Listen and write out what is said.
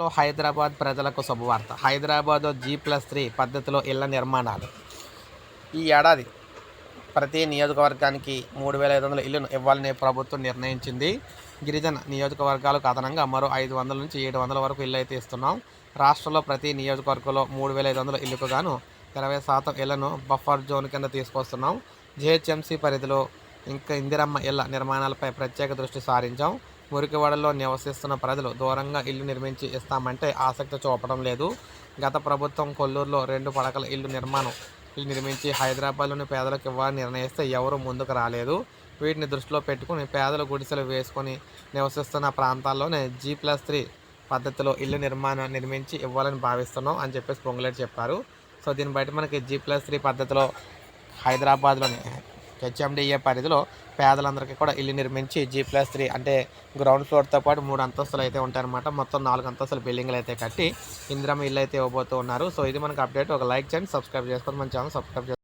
లో హైదరాబాద్ ప్రజలకు శుభవార్త హైదరాబాద్ జీ ప్లస్ త్రీ పద్ధతిలో ఇళ్ళ నిర్మాణాలు. ఈ ఏడాది ప్రతి నియోజకవర్గానికి మూడు వేల ఐదు వందల ఇళ్ళను ఇవ్వాలని ప్రభుత్వం నిర్ణయించింది. గిరిజన నియోజకవర్గాలకు అదనంగా మరో ఐదు వందల నుంచి ఏడు వందల వరకు ఇల్లు అయితే ఇస్తున్నాం. రాష్ట్రంలో ప్రతి నియోజకవర్గంలో మూడు వేల ఐదు వందల ఇల్లుకు గాను ఇరవై శాతం ఇళ్ళను బఫర్ జోన్ కింద తీసుకొస్తున్నాం. జిహెచ్ఎంసీ పరిధిలో ఇంకా ఇందిరమ్మ ఇళ్ళ నిర్మాణాలపై ప్రత్యేక దృష్టి సారించాం. మురికివాడలో నివసిస్తున్న ప్రజలు దూరంగా ఇల్లు నిర్మించి ఇస్తామంటే ఆసక్తి చూపడం లేదు. గత ప్రభుత్వం కొల్లూరులో రెండు పడకల ఇల్లు నిర్మాణం ఇల్లు నిర్మించి హైదరాబాద్లోని పేదలకు ఇవ్వాలని నిర్ణయిస్తే ఎవరూ ముందుకు రాలేదు. వీటిని దృష్టిలో పెట్టుకుని పేదలు గుడిసెలు వేసుకొని నివసిస్తున్న ప్రాంతాల్లోనే జీ ప్లస్ త్రీ పద్ధతిలో ఇల్లు నిర్మాణం నిర్మించి ఇవ్వాలని భావిస్తున్నాం అని చెప్పేసి పొంగులేటి చెప్పారు. సో దీన్ని బట్టి మనకి జీ ప్లస్ త్రీ పద్ధతిలో హైదరాబాద్లోని హెచ్ఎండిఏ పరిధిలో పేదలందరికీ కూడా ఇల్లు నిర్మించి జీ ప్లస్ త్రీ అంటే గ్రౌండ్ ఫ్లోర్తో పాటు మూడు అంతస్తులు అయితే ఉంటాయన్నమాట. మొత్తం నాలుగు అంతస్తుల బిల్డింగ్లు అయితే కట్టి ఇందిరమ్మ ఇల్లు అయితే ఇవ్వబోతూ ఉన్నారు. సో ఇది మనకు అప్డేట్ ఒక లైక్ చేయండి సబ్స్క్రైబ్ చేసుకొని మన ఛానల్ సబ్స్క్రైబ్